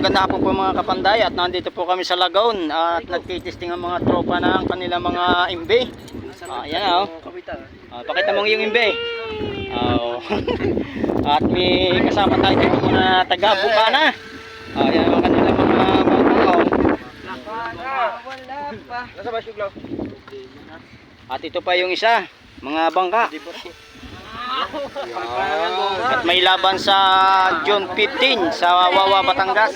maganda po po mga kapanday at nandito po kami sa Lagoon at nagtitesting ang mga tropa ng kanilang mga imbe. Ah, yan oh. Ah, pakita mo yung imbe. Oh. at may kasama tayo dito mga taga Bukana. Ah, yan ang kanilang mga bangka. oh. At ito pa yung isa, mga bangka. At may laban sa June 15 sa Wawa, Batangas.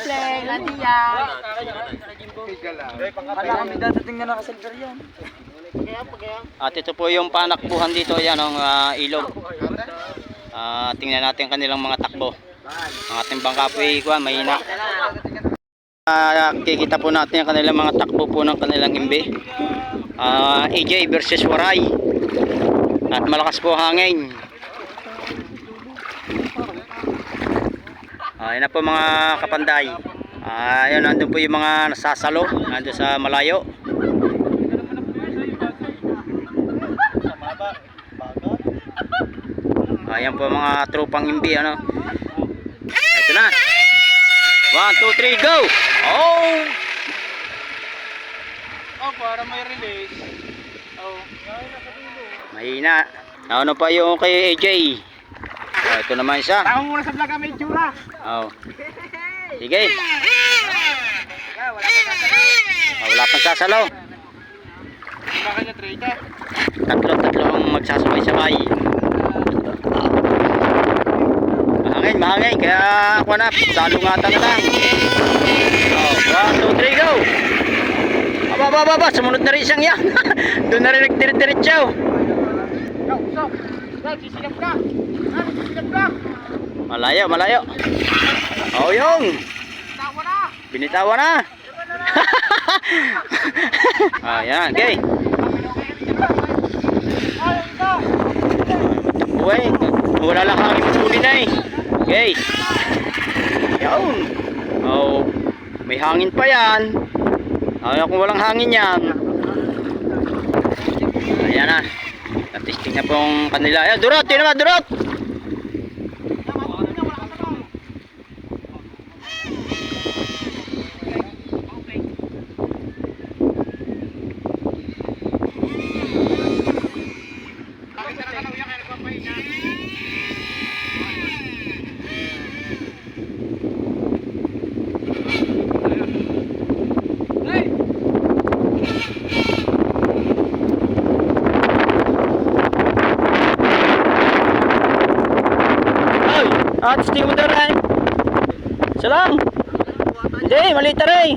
At ito po yung panakbuhan dito, yan ang ah, ilog. Ah, tingnan natin kanilang mga takbo. Ang ating bangka po ay kuwan, mahina. Ah, kikita po natin ang kanilang mga takbo po ng kanilang imbe. Ah, AJ versus Waray. At malakas po hangin. Ah, yan na po mga kapanday. Ah, yun, nandun po yung mga nasasalo. Nandun sa malayo. Ayan po mga tropang imbi ano. Ito na. 1 2 3 go. Oh! Oh, para may release. Oh. Mahina. Ano pa yung kay AJ? Ah, ito naman isa. Tama muna sa vlog kami itsura. Oh. Sige. Ah, wala pang sasalaw. Baka niya trade ka. Tatlo tatlo ang magsasabay-sabay. Mahangin, mahangin. Kaya ako na, salungatan na lang. Oh, 1, 2, 3, go! Aba, aba, aba, aba, sumunod na rin isang yan. Doon na rin nagdirit-diretso. Yo, so. Malayo, malayo. Oh, yung. Binitawan na. Ayan, okay. Uy, wala lang hangin huli na eh. Okay. Yun. Oh, may hangin pa yan. Ano kung walang hangin yan? Ayan na. Natisting na pong kanila. Ayan, durot! Yun naman, durot! Ay! Ah, testing mo. Isa lang. Hindi, maliit na rin.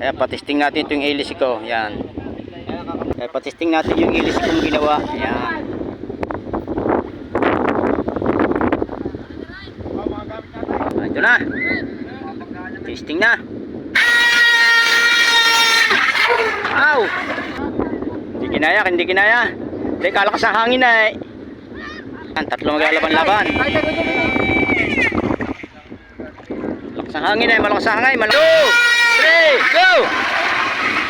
Kaya patisting natin ito yung ilis ko. Yan. Kaya patisting natin yung ilis kong ginawa. Yan. Ah, ito na. Testing na. Ow! Hindi kinaya, hindi kinaya. Hindi, kalakas ang hangin na eh. Yan, tatlo maglalaban-laban. Lakas ang hangin eh, malakas ang hangin. Malakas. Two, three, go!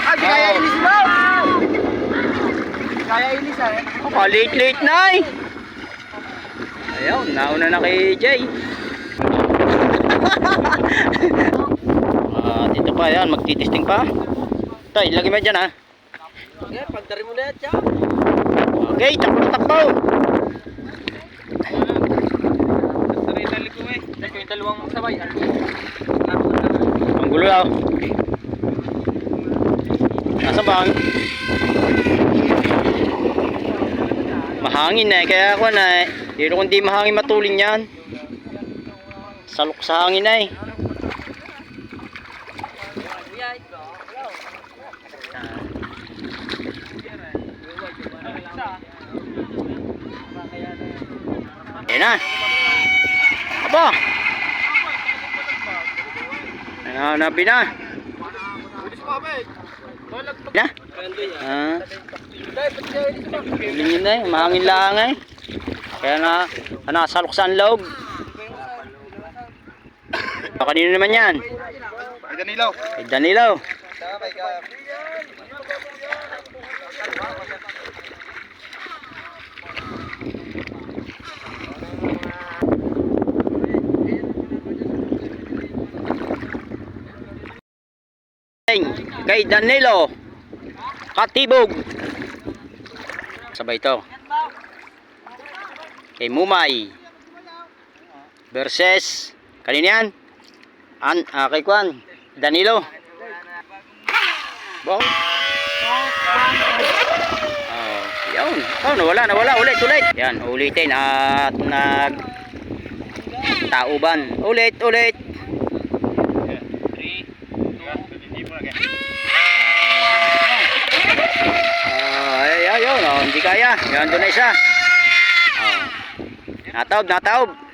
Ah, Oh. ilis mo. Kaya ilis ah. Oh, late late na eh. Ayun, nauna na kay Jay. Ah, dito pa yan, magtitesting pa. Tay, lagi mo dyan ha. Okay, pagdari mo na yan siya. Okay, eh. Dahil ko yung dalawang sabay. Ang gulo daw. Nasa bang? Mahangin na eh, kaya ako na eh. Pero kung di mahangin matuling yan. Salok sa hangin na eh. Ayan na. Aba. Ayan, nabi na. Mo, abay. Na? Ah, nyo na eh. Mahangin lang eh. Kaya na, ano, saluksan loob. Ah, Kanino naman yan? Ay, Danilo. Kay Danilo. Kay Danilo. Katibog. Sabay ito. Kay Mumay. Versus. Kanina? An, ah, kay Kwan. Danilo. Bong. Oh, yun. Oh, nawala, nawala. Ulit, ulit. Yan, ulitin at nag tauban. Ulit, ulit. Oh, ay, ay, yun. Oh, hindi kaya. Yan, doon na isa. Oh. Nataob, nataob.